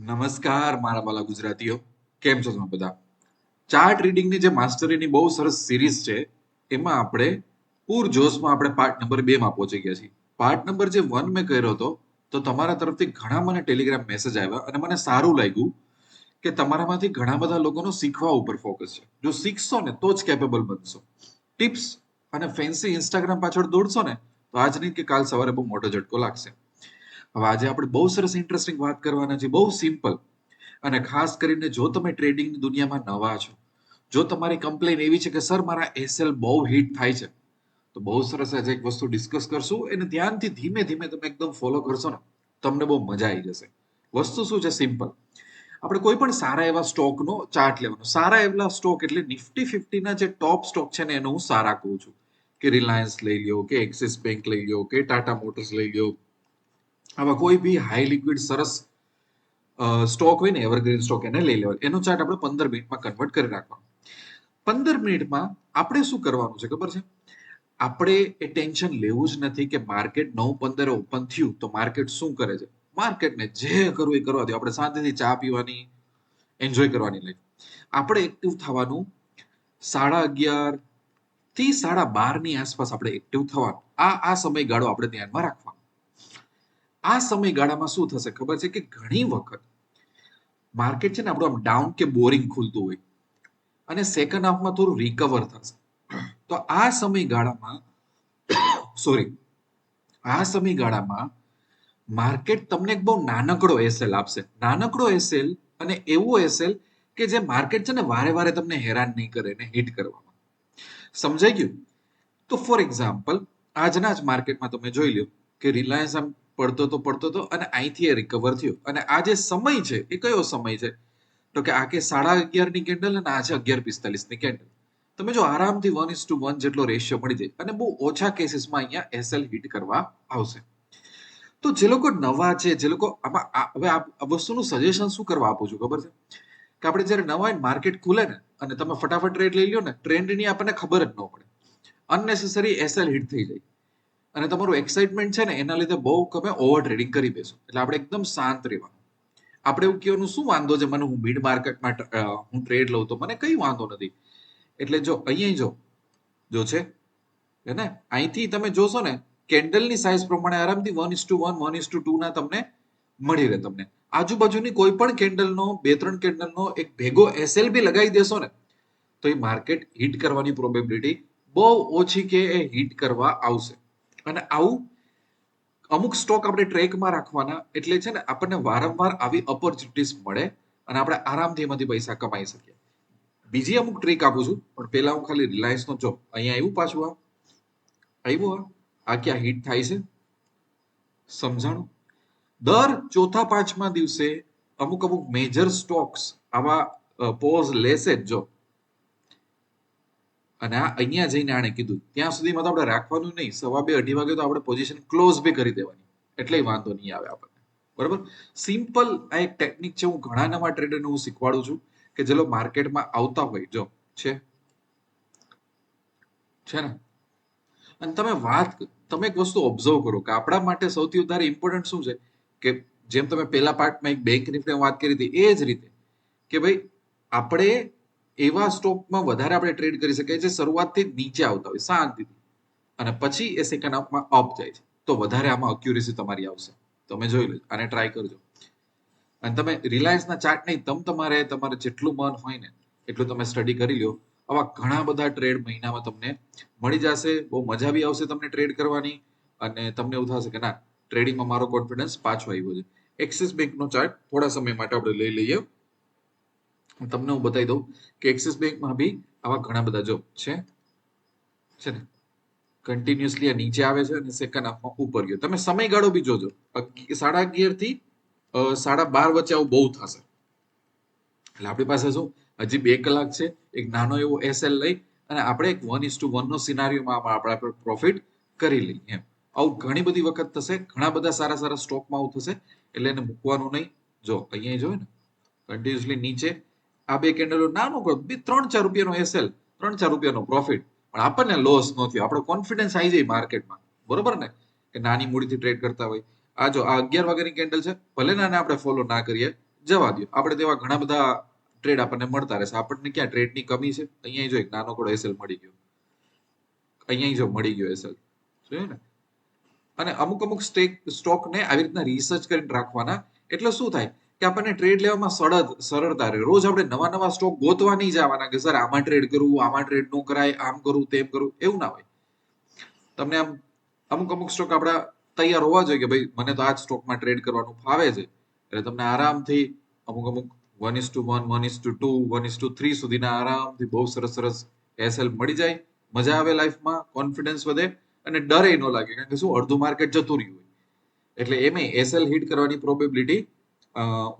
નમસ્કાર, મારા વાલા ગુજરાતીઓ. કેમ છો તમે બધા? ચાર્ટ રીડિંગની જે માસ્ટરીની બહુ સરસ સિરીઝ છે, એમાં આપણે પૂર જોશમાં આપણે પાર્ટ નંબર બે માં પહોંચી ગયા છીએ. પાર્ટ નંબર જે વન મેં કર્યો હતો, તો તમારા તરફથી ઘણા મને ટેલિગ્રામ મેસેજ આવ્યા અને મને સારું લાગ્યું કે તમારામાંથી ઘણા બધા લોકોનો શીખવા ઉપર ફોકસ છે. જો શીખશો ને, તો જ કેપેબલ બનશો. ટિપ્સ અને ફેન્સી ઇન્સ્ટાગ્રામ પાછળ દોડશો ને, તો આજ નહીં કે કાલ સવારે બહુ મોટો ઝટકો લાગશે. હવે આજે આપણે બહુ સરસ ઇન્ટરેસ્ટિંગ વાત કરવાના છે બહુ સિમ્પલ અને ખાસ કરીને જો તમે ટ્રેડિંગની દુનિયામાં નવા છો, જો તમારી કમ્પ્લેન એવી છે કે, સર, મારા એસએલ બહુ હિટ થાય છે. તો બહુ સરસ આજે એક વસ્તુ ડિસ્કસ કરશું. એને ધ્યાનથી ધીમે ધીમે તમે એકદમ ફોલો કરશો ને, તમને બહુ મજા આવી જશે. વસ્તુ શું છે? સિમ્પલ આપણે કોઈ પણ સારા એવા સ્ટોકનો ચાર્ટ લેવાનો. સારા એવા સ્ટોક એટલે નિફ્ટી ફિફ્ટીના જે ટોપ સ્ટોક છે ને, એનો હું સારા કહું છું. કે રિલાયન્સ લઈ લ્યો, કે એક્સિસ બેંક લઈ લ્યો, કે ટાટા મોટર્સ લઈ લ્યો. આવા કોઈ બી હાઈ લિક્વિડ સરસ સ્ટોક હોય ને એવરગ્રીન સ્ટોક એને લઈ લેવાય. એનો ચાર્ટ આપણે પંદર મિનિટમાં કન્વર્ટ કરી નાખવાનો. પંદર મિનિટમાં આપણે શું કરવાનું છે, ખબર છે? આપણે એ ટેન્શન લેવું જ નથી કે માર્કેટ નવ પંદરે ઓપન થયું, તો માર્કેટ શું કરે છે? માર્કેટને જે કરવું એ કરવા દો. આપણે શાંતિથી ચા પીવાની એન્જોય કરવાની લાઈફ આપણે એક્ટિવ થવાનું સાડા અગિયારથી સાડા બારની આસપાસ આપણે એક્ટિવ થવાનું. આ આ સમયગાળો આપણે ધ્યાનમાં રાખવાનો. આ સમયગાળામાં શું થશે ખબર છે કે ઘણી વખત માર્કેટ છે ને આપણું આમ ડાઉન કે બોરિંગ ખુલતું હોય અને સેકન્ડ હાફમાં થોડું રિકવર થશે. તો આ સમયગાળામાં સોરી આ સમયગાળામાં માર્કેટ તમને એક બહુ નાનકડો એસેલ આપશે. નાનકડો એસેલ અને એવો એસેલ કે જે માર્કેટ છે ને વારે વારે તમને હેરાન નહીં કરે ને હિટ કરવામાં. સમજાઈ ગયું? તો ફોર એક્ઝામ્પલ આજના જ માર્કેટમાં તમે જોઈ લો કે રિલાયન્સ આમ પડતો તો પડતો તો અને અહીંથી એ રિકવર થયો. અને આ જે સમય છે, એ કયો સમય છે? તો કે આ કે સાડા અગિયારની કેન્ડલ અને આ છે અગિયાર પિસ્તાલીસની કેન્ડલ તમે જો આરામથી વન ઇસ ટુ વન જેટલો રેશિયો મળી જાય અને બહુ ઓછા કેસીસમાં અહીંયા એસએલ હિટ કરવા આવશે. તો જે લોકો નવા છે, જે લોકો આમાં હવે આ વસ્તુનું સજેશન શું કરવા આપું છું ખબર છે? કે આપણે જ્યારે નવા માર્કેટ ખુલે ને અને તમે ફટાફટ ટ્રેડ લઈ લો ને ટ્રેન્ડની આપણને ખબર જ ન પડે. અનનેસેસરી એસએલ હિટ થઈ જાય. અને તમારું એક્સાઇટમેન્ટ છે ને, એના લીધે બહુ તમે ઓવર ટ્રેડિંગ કરી બેસો. એટલે આપણે એકદમ શાંત રહેવાનું. આપણે એવું કહેવાનું, શું વાંધો છે? મને હું મિડ માર્કેટમાં હું ટ્રેડ લઉં તો મને કઈ વાંધો નથી. એટલે જો, અહીંયા જો જો છે ને? અહીંથી તમે જોશો ને, કેન્ડલની સાઇઝ પ્રમાણે આરામથી one is to one one is to two ના તમને મળી રહે તમને. આજુબાજુની કોઈ પણ કેન્ડલનો, બે, ત્રણ કેન્ડલનો એક ભેગો એસએલ બી લગાવી દેશો ને, તો એ માર્કેટ હિટ કરવાની પ્રોબેબિલિટી બહુ ઓછી કે એ હિટ કરવા આવશે. અને આવું અમુક સ્ટોક આપણે ટ્રેકમાં રાખવાના, એટલે છે ને આપણને વારંવાર આવી ઓપોર્ચ્યુનિટીઝ મળે અને આપણે આરામથી એમાંથી પૈસા કમાઈ શકીએ. બીજી અમુક ટ્રીક આપું છું, પણ પહેલા હું ખાલી રિલાયન્સ નો જોબ અહીંયા આવ્યું પાછું આ. આવ્યું આ. આ ક્યાં હિટ થાય છે? સમજાણું? દર ચોથા પાંચમા દિવસે અમુક અમુક મેજર સ્ટોક્સ આવા પોઝ લેશે જ જો. અને આ અહીંયા જઈને આણે કીધું, ત્યાં સુધીમાં તો આપણે રાખવાનું નહીં. સવા બે અઢી વાગે તો આપણે પોઝિશન ક્લોઝ બી કરી દેવાની. એટલે વાંધો નહીં આવે આપણને. બરાબર? સિમ્પલ આ એક ટેકનિક છે. હું ઘણા નવા ટ્રેડરને હું શીખવાડું છું કે જે લોકો માર્કેટમાં આવતા હોય. જો, છે? છે ને? અને તમે વાત તમે એક વસ્તુ ઓબ્ઝર્વ કરો કે આપણા માટે સૌથી વધારે ઇમ્પોર્ટન્ટ શું છે? કે જેમ તમે પહેલા પાર્ટમાં એક બેંક નિફ્ટી વાત કરી હતી, એ જ રીતે કે ભાઈ, આપણે એવા સ્ટોકમાં વધારે આપણે ટ્રેડ કરી શકીએ જે શરૂઆતથી નીચે આવતા હોય, શાંતિથી. અને પછી એ સેકન્ડ હાફમાં અપ જાય છે. તો વધારે આમાં અક્યુરેસી તમારી આવશે. તમે જોઈ લો, આને ટ્રાય કરજો. અને તમે રિલાયન્સના ચાર્ટ નહીં, તમ તમારે તમારે જેટલું મન હોય ને, એટલું તમે સ્ટડી કરી લ્યો. આવા ઘણા બધા ટ્રેડ મહિનામાં તમને મળી જશે, બહુ મજા બી આવશે તમને ટ્રેડ કરવાની. અને તમને એવું થશે કે ના ટ્રેડિંગમાં મારો કોન્ફિડન્સ પાછો આવ્યો છે. એક્સિસ બેંકનો ચાર્ટ થોડા સમય માટે આપણે લઈ લઈએ. તમને હું બતાવી દઉં કે એક્સિસ બેંકમાં બી આવા ઘણા બધા જો છે. છે ને? કન્ટિન્યુઅસલી આ નીચે આવે છે અને સેકન્ડ હાફમાં ઉપર ગયો. તમે સમયગાળો બી જોજો. સાડા અગિયારથી સાડા બાર વચ્ચે આવું બહુ થશે. એટલે આપણી પાસે શું? હજી બે કલાક છે. એક નાનો એવો એસએલ લઈ અને આપણે એક વન ઇસ ટુ વન નો સિનારીઓમાં આપણે પ્રોફિટ કરી લઈએ એમ. આવું ઘણી બધી વખત થશે. ઘણા બધા સારા સારા સ્ટોકમાં આવું થશે. એટલે એને મૂકવાનું નહીં. જો, અહીંયા જોયું ને. કન્ટિન્યુઅસલી નીચે આ બે કેન્ડલો નાનો કરો. બે, ત્રણ, ચાર રૂપિયાનો એસએલ ત્રણ, ચાર રૂપિયાનો પ્રોફિટ પણ આપણને લોસ ન થયો. આપણો કોન્ફિડન્સ આવી જાય માર્કેટમાં બરોબર ને? કે નાની મૂડીથી ટ્રેડ કરતા હોય. આ જો, આ અગિયાર વાગ્યાની કેન્ડલ છે. ભલે નાને આપણે ફોલો ના કરીએ, જવા દો આપણે તેવા ઘણા બધા ટ્રેડ આપણને મળતા રહેશે. આપણને ક્યાં ટ્રેડની કમી છે? અહીંયા જો એક નાનો કોડો એસએલ મળી ગયો. અહીંયા જો મળી ગયો એસએલ જોયું ને? અને અમુક અમુક સ્ટેક સ્ટોકને આવી રીતના રિસર્ચ કરીને રાખવાના. એટલે શું થાય? કે આપણને ટ્રેડ લેવામાં સરળ, સરળતા રહે. રોજ આપણે નવા નવા સ્ટોક ગોતવા નહીં જવાના કે, સર, આમાં ટ્રેડ કરવું આમાં ટ્રેડ ન કરાય, આમ કરવું તેમ કરવું એવું ના હોય. તમને આમ અમુક અમુક સ્ટોક આપણા તૈયાર હોવા જોઈએ કે, ભાઈ, મને તો આ જ સ્ટોકમાં ટ્રેડ કરવાનું ફાવે છે. એટલે તમને આરામથી અમુક અમુક one is to one one is to two one is to three સુધીના આરામથી બહુ સરસ સરસ એસએલ મળી જાય. મજા આવે લાઈફમાં કોન્ફિડન્સ વધે અને ડરે ન લાગે. કારણ કે શું, અડધું માર્કેટ જતું રહ્યું હોય. એટલે એમે એસએલ હિટ કરવાની પ્રોબેબિલિટી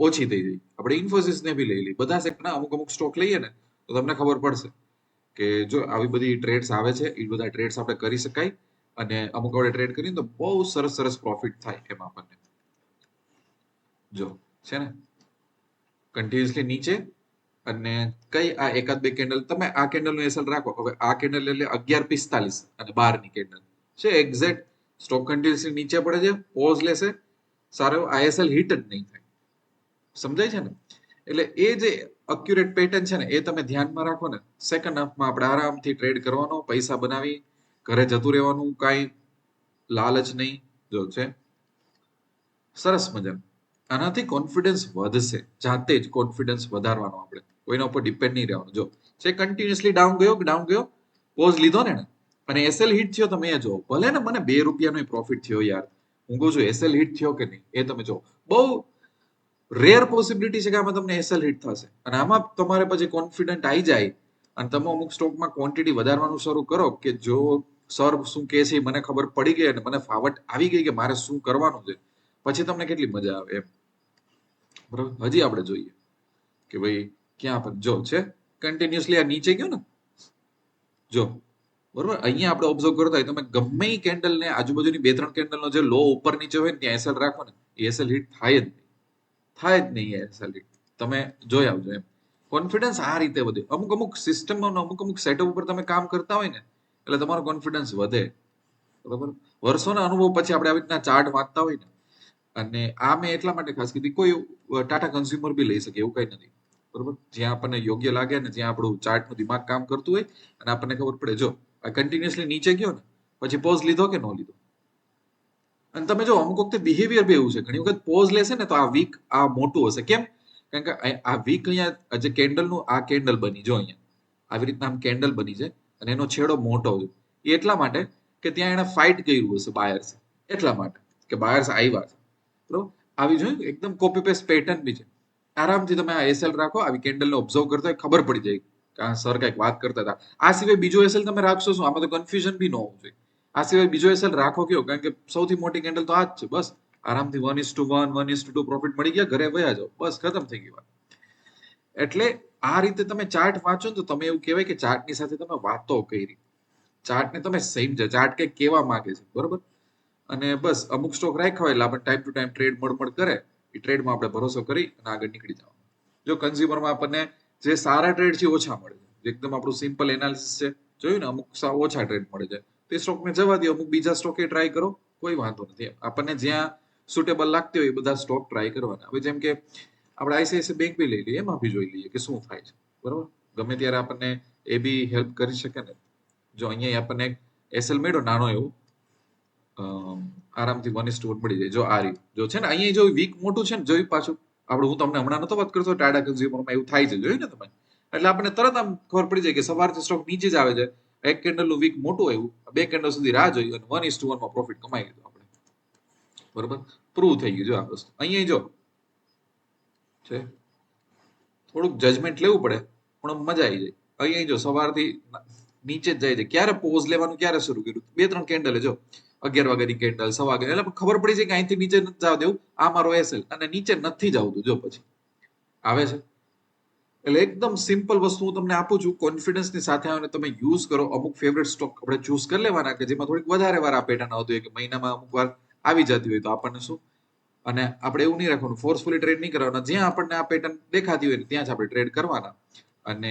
ઓછી થઈ ગઈ. આપણે ઇન્ફોસિસને બી લઈ લઈ બધા સેક્ટરના અમુક અમુક સ્ટોક લઈએ ને, તો તમને ખબર પડશે કે જો આવી બધી ટ્રેડ્સ આવે છે એ બધા ટ્રેડ્સ આપણે કરી શકાય અને અમુક આપણે ટ્રેડ કરીએ તો બહુ સરસ સરસ પ્રોફિટ થાય એમાં આપણને. જો, છે ને? કન્ટિન્યુઅસલી નીચે અને કઈ આ એકાદ બે કેન્ડલ તમે આ કેન્ડલનું એસએલ રાખો. હવે આ કેન્ડલ એટલે અગિયાર પિસ્તાલીસ અને બારની કેન્ડલ છે એક્ઝેક્ટ સ્ટોક કન્ટિન્યુઅસલી નીચે પડે છે પોઝ લેશે. સારો આઈએસએલ હિટ જ નહીં થાય. સમજાય છે ને? એટલે એ જે અક્યુરેટ પેટર્ન છે ને, એ તમે ધ્યાનમાં રાખો ને સેકન્ડ હાફમાં આપણે આરામથી ટ્રેડ કરવાનો, પૈસા બનાવી, ઘરે જતું રહેવાનું, કાંઈ લાલચ નહીં, જો છે. સરસ મજાનું. આનાથી કોન્ફિડન્સ વધશે, જાતે જ કોન્ફિડન્સ વધારવાનો આપણે. કોઈના ઉપર ડિપેન્ડ નહીં રહેવાનું. જો, છે કન્ટિન્યુઅસલી ડાઉન ગયો ડાઉન ગયો? પોઝ લીધો ને અને એસએલ હિટ થયો તમે એ જો, ભલે ને મને બે રૂપિયાનો પ્રોફિટ થયો યાર. હું કહું છું એસએલ હિટ થયો કે નહીં? એ તમે જો, બહુ રેર પોસિબિલિટી છે કે આમાં તમને એસએલ હિટ થશે. અને આમાં તમારે પછી કોન્ફિડન્ટ આવી જાય અને તમે અમુક સ્ટોકમાં ક્વોન્ટિટી વધારવાનું શરૂ કરો કે જો સર શું કહે છે મને ખબર પડી ગઈ અને મને ફાવટ આવી ગઈ કે મારે શું કરવાનું છે, પછી તમને કેટલી મજા આવે એમ. બરાબર? હજી આપણે જોઈએ કે ભાઈ ક્યાં પણ જો છે કન્ટિન્યુઅસલી આ નીચે ગયો ને? જો. બરોબર? અહીંયા આપણે ઓબ્ઝર્વ કરતા હોય તમે ગમે કેન્ડલ ને આજુબાજુની બે ત્રણ કેન્ડલ નો જે લો ઉપર નીચે હોય ત્યાં એસએલ રાખો ને એસએલ હિટ થાય જ થાય જ નહીં એસએલ હિટ તમે જોઈ આવજો એમ. કોન્ફિડન્સ આ રીતે વધે. અમુક અમુક સિસ્ટમ અમુક અમુક સેટઅપ ઉપર તમે કામ કરતા હોય ને, એટલે તમારો કોન્ફિડન્સ વધે. બરોબર? વર્ષોના અનુભવ પછી આપણે આવી રીતના ચાર્ટ વાંચતા હોય ને, અને આ મેં એટલા માટે ખાસ કીધી, કોઈ ટાટા કન્ઝ્યુમર બી લઈ શકે, એવું કઈ નથી. બરોબર? જ્યાં આપણને યોગ્ય લાગે ને જ્યાં આપણું ચાર્ટનું દિમાગ કામ કરતું હોય, અને આપણને ખબર પડે, જો, આ કન્ટિન્યુઅસલી નીચે ગયો ને, પછી પોઝ લીધો કે ન લીધો? અને તમે જો અમુક વખતે બિહેવિયર બી એવું છે. ઘણી વખત પોઝ લેશે ને તો આ વીક આ મોટું હશે. કેમ? કારણ કે આ વીક અહીંયા જે કેન્ડલનું આ કેન્ડલ બની જો અહીંયા. આવી રીતના આમ કેન્ડલ બની છે અને એનો છેડો મોટો છે એ એટલા માટે કે ત્યાં એને ફાઇટ કર્યું હશે બાયર્સ એટલા માટે કે બાયર્સ આવ્યા છે. બરોબર? આવી જોયું? એકદમ કોપી પેસ્ટ પેટર્ન બી છે. આરામથી તમે આ એસએલ રાખો, આવી કેન્ડલને ઓબ્ઝર્વ કરતો હોય, ખબર પડી જાય. કે સર કંઈક વાત કરતા હતા. આ સિવાય બીજો એસએલ તમે રાખશો શું? આમાં તો કન્ફ્યુઝન બી ન હોવું જોઈએ. આ સિવાય બીજો એસએલ રાખો કયો કારણ કે સૌથી મોટી કેન્ડલ તો આ જ છે. બસ. આરામથી one is to one one is to two profit મળી ગયા, ઘરે વયા જાઓ. બસ, ખતમ થઈ ગઈ વાત. એટલે આ રીતે તમે ચાર્ટ વાંચો ને તો તમે એવું કહેવાય કે ચાર્ટની સાથે તમે વાતો કરી. ચાર્ટને તમે સમજો ચાર્ટ કે કેવા માંગે છે. બરોબર? અને બસ, અમુક સ્ટોક રાખ્યા એટલે આપણે ટાઈમ ટુ ટાઈમ ટ્રેડ મળમળ કરે. એ ટ્રેડમાં આપણે ભરોસો કરી અને આગળ નીકળી જવાનું. જો કન્ઝ્યુમરમાં આપણને જે સારા ટ્રેડ છે ઓછા મળે છે. એકદમ આપણું સિમ્પલ એનાલિસિસ છે, જોયું ને, અમુક ઓછા ટ્રેડ મળે છે. તે સ્ટોકને જવા દો, અમુક બીજા સ્ટોકે ટ્રાય કરો, કોઈ વાંધો નથી. આપણને જ્યાં સુટેબલ લાગતી હોય એ બધા સ્ટોક ટ્રાય કરવાના. હવે જેમ કે આપણે આઈસીઆઈસી બેંક બી લઈ લઈએ, એમાં બી જોઈ લઈએ કે શું થાય છે. બરોબર? ગમે ત્યારે આપણને એ બી હેલ્પ કરી શકે ને. જો અહીંયા આપણને એસએલ મેળો નાનો એવો આરામથી વન ઇસ્ટ મળી જાય. જો આ રીત, જો છે ને, અહીંયા જો વીક મોટું છે ને, જોયું પાછું? આપણે, હું તમને હમણાં નતો વાત કરતો ટાટા કન્ઝ્યુમરમાં એવું થાય છે, જોયું ને તમે? એટલે આપણને તરત આમ ખબર પડી જાય કે સવારથી સ્ટોક નીચે જ આવે છે. એક કેન્ડલનું વીક મોટું આવ્યું. બે કેન્ડલ સુધી રાહ જોઈ અને વન ઇસ ટુ વનમાં પ્રોફિટ કમાઈ લીધું આપણે. બરોબર? પ્રૂવ થઈ ગયું જો આ વસ્તુ. અહીંયા જો. છે? થોડુંક જજમેન્ટ લેવું પડે, પણ મજા આવી જાય. અહીંયા જો, સવારથી નીચે જ જાય છે. ક્યારે પોઝ લેવાનું, ક્યારે શરૂ કર્યું? બે ત્રણ કેન્ડલ જો. અગિયાર વાગ્યાની કેન્ડલ સવા વાગે એટલે ખબર પડી છે કે અહીંથી નીચે નથી જવા દેવું. આ મારો એસએલ અને નીચે નથી જવું જો પછી. આવે છે? એટલે એકદમ સિમ્પલ વસ્તુ હું તમને આપું છું કોન્ફિડન્સની સાથે આવે તમે યુઝ કરો. અમુક ફેવરેટ સ્ટોક આપણે ચૂઝ કરી લેવાના કે જેમાં થોડીક વધારે વાર આ પેટર્ન આવતી હોય કે મહિનામાં અમુક વાર આવી જતી હોય તો આપણને શું? અને આપણે એવું નહીં રાખવાનું ફોર્સફુલી ટ્રેડ નહીં કરવાના. જ્યાં આપણને આ પેટર્ન દેખાતી હોય ત્યાં જ આપણે ટ્રેડ કરવાના. અને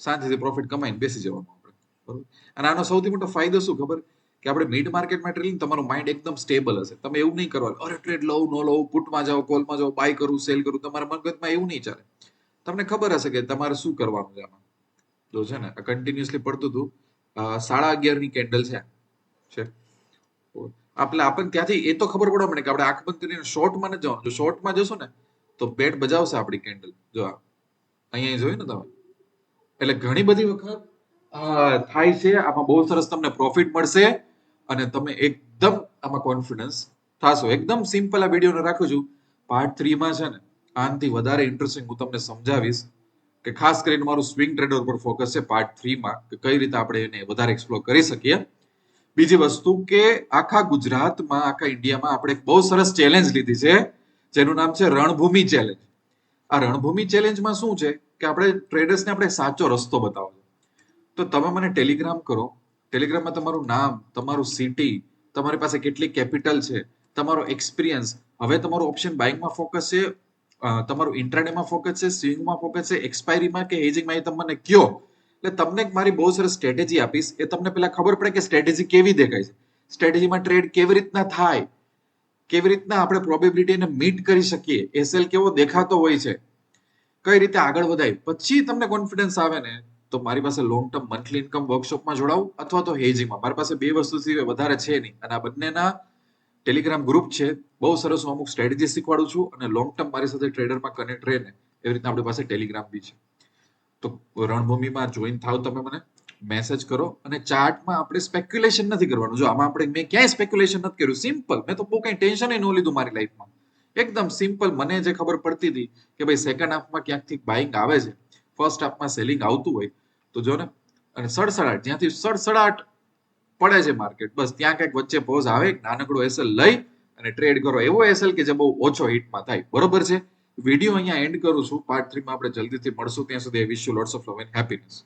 શાંતિથી પ્રોફિટ કમાઈને બેસી જવાનું આપણે, બરોબર? અને આનો સૌથી મોટો ફાયદો શું ખબર? કે આપણે મિડ માર્કેટમાં ટ્રેડિંગ તમારું માઇન્ડ એકદમ સ્ટેબલ હશે. તમે એવું નહીં કરવાનું અરે ટ્રેડ લઉં, ન લઉં પુટમાં જાઓ કોલમાં જાઓ બાય કરું સેલ કરું, તમારા મગજમાં એવું નહીં ચાલે. તમને ખબર હશે કે તમારે શું કરવાનું છે આમાં? જો છે ને કન્ટિન્યુઅસલી પડતું હતું. સાડા અગિયારની કેન્ડલ છે. છે. આપણે આપણને ત્યાંથી, એ તો ખબર પડે મને કે આપણે આંખ બંધ કરીને શોર્ટમાં ન જવાનું. જો શોર્ટમાં જશો ને, તો પેટ બજાવશે આપણી કેન્ડલ જો આ, અહીંયા જોયું ને તમે? એટલે ઘણી બધી વખત થાય છે, આમાં બહુ સરસ તમને પ્રોફિટ મળશે અને તમે એકદમ આમાં કોન્ફિડન્સ થશો. એકદમ સિમ્પલ આ વિડીયોને રાખું છું. પાર્ટ થ્રીમાં છે ને આનાથી વધારે ઇન્ટરેસ્ટિંગ હું તમને સમજાવીશ કે ખાસ કરીને મારું સ્વિંગ ટ્રેડર પર ફોકસ છે પાર્ટ થ્રીમાં કે કઈ રીતે આપણે એને વધારે એક્સપ્લોર કરી શકીએ. બીજી વસ્તુ કે આખા ગુજરાતમાં, આખા ઇન્ડિયામાં આપણે એક બહુ સરસ ચેલેન્જ લીધી છે, જેનું નામ છે રણભૂમિ ચેલેન્જ આ રણભૂમિ ચેલેન્જમાં શું છે કે આપણે ટ્રેડર્સને આપણે સાચો રસ્તો બતાવો તો તમે મને ટેલિગ્રામ કરો. ટેલિગ્રામમાં તમારું નામ, તમારું સિટી તમારી પાસે કેટલી કેપિટલ છે, તમારો એક્સપિરિયન્સ હવે તમારું ઓપ્શન બાઇંગમાં ફોકસ છે તમારું ઇન્ટ્રાડેમાં ફોકસ છે સ્વિંગમાં ફોકસ છે એક્સપાયરીમાં કે એજિંગમાં એ તમને મને કયો? એટલે તમને મારી બહુ સરસ સ્ટ્રેટેજી આપીશ. એ તમને પહેલા ખબર પડે કે સ્ટ્રેટેજી કેવી દેખાય છે. સ્ટ્રેટેજીમાં ટ્રેડ કેવી રીતના થાય? કેવી રીતના આપણે પ્રોબેબિલિટીને મીટ કરી શકીએ? એસએલ કેવો દેખાતો હોય છે? કઈ રીતે આગળ વધાય? પછી તમને કોન્ફિડન્સ આવે ને, તો મારી પાસે લોંગ ટર્મ મંથલી ઇન્કમ વર્કશોપમાં જોડાવું અથવા તો હેજિંગમાં મારી પાસે બે વસ્તુ સિવાય વધારે છે નહીં. અને આ બંનેના ટેલિગ્રામ ગ્રુપ છે. બહુ સરસ હું અમુક સ્ટ્રેટેજી શીખવાડું છું અને લોંગ ટર્મ મારી સાથે ટ્રેડરમાં કનેક્ટ રહે ને, એવી રીતના આપણી પાસે ટેલિગ્રામ બી છે. તો રણભૂમિમાં જોઈન થાવ તમે મને મેસેજ કરો અને ચાર્ટમાં આપણે સ્પેક્યુલેશન નથી કરવાનું. જો આમાં આપણે મેં ક્યાંય સ્પેક્યુલેશન નથી કર્યું. સિમ્પલ મેં તો બહુ કઈ ટેન્શન ન લીધું મારી લાઈફમાં એકદમ સિમ્પલ મને જે ખબર પડતી હતી કે ભાઈ સેકન્ડ હાફમાં ક્યાંકથી બાઇંગ આવે છે. ફર્સ્ટ હાફમાં સેલિંગ આવતું હોય. તો જો ને, અને સડસડાટ, જ્યાંથી સડસડાટ પડે છે માર્કેટ બસ ત્યાં કંઈક વચ્ચે પોઝ આવે નાનકડો એસએલ લઈ અને ટ્રેડ કરો. એવો એસએલ કે જે બહુ ઓછો હિટમાં થાય. બરોબર છે? વીડિયો અહીંયા એન્ડ કરું છું. પાર્ટ થ્રીમાં આપણે જલ્દીથી મળશું. ત્યાં સુધી wish you lots of love and happiness